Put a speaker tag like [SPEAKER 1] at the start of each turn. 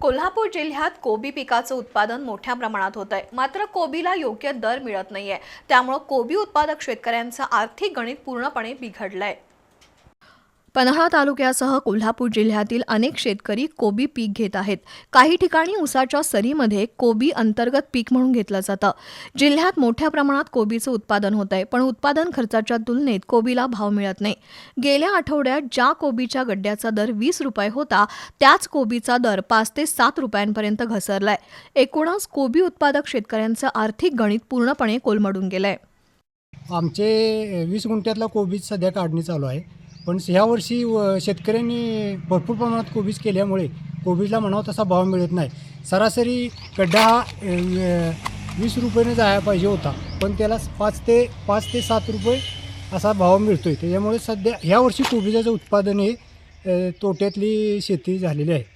[SPEAKER 1] कोल्हापूर जिल्ह्यात कोबी पिकाचं उत्पादन मोठ्या प्रमाणात होत आहे. मात्र कोबीला योग्य दर मिळत नाहीये. त्यामुळं कोबी उत्पादक शेतकऱ्यांचं आर्थिक गणित पूर्णपणे बिघडलंय. पन्हाळा तालुक्यासह कोल्हापूर जिल्ह्यातील अनेक शेतकरी कोबी पीक घेत आहेत. काही ठिकाणी उसाच्या सरीमध्ये कोबी अंतर्गत पीक म्हणून घेतलं जातं. जिल्ह्यात मोठ्या प्रमाणात कोबीचं उत्पादन होत आहे पण उत्पादन खर्चाच्या तुलनेत कोबीला भाव मिळत नाही. गेल्या आठवड्यात ज्या कोबीच्या गड्ड्याचा दर वीस रुपये होता त्याच कोबीचा दर पाच ते सात रुपयांपर्यंत घसरलाय. एकूणच कोबी उत्पादक शेतकऱ्यांचं आर्थिक गणित पूर्णपणे कोलमडून गेलंय.
[SPEAKER 2] आमचे वीस गुंठ्यातला कोबीज सध्या काढणी चालू आहे. पण ह्या वर्षी व शेतकऱ्यांनी भरपूर प्रमाणात कोबीज केल्यामुळे कोबीजला म्हणावं तसा भाव मिळत नाही. सरासरी गड्डा हा वीस रुपयाने जायला पाहिजे होता. पण त्याला पाच ते पाच ते सात रुपये असा भाव मिळतो आहे त्याच्यामुळे सध्या ह्यावर्षी कोबीजाचं उत्पादन हे तोट्यातली शेती झालेली आहे.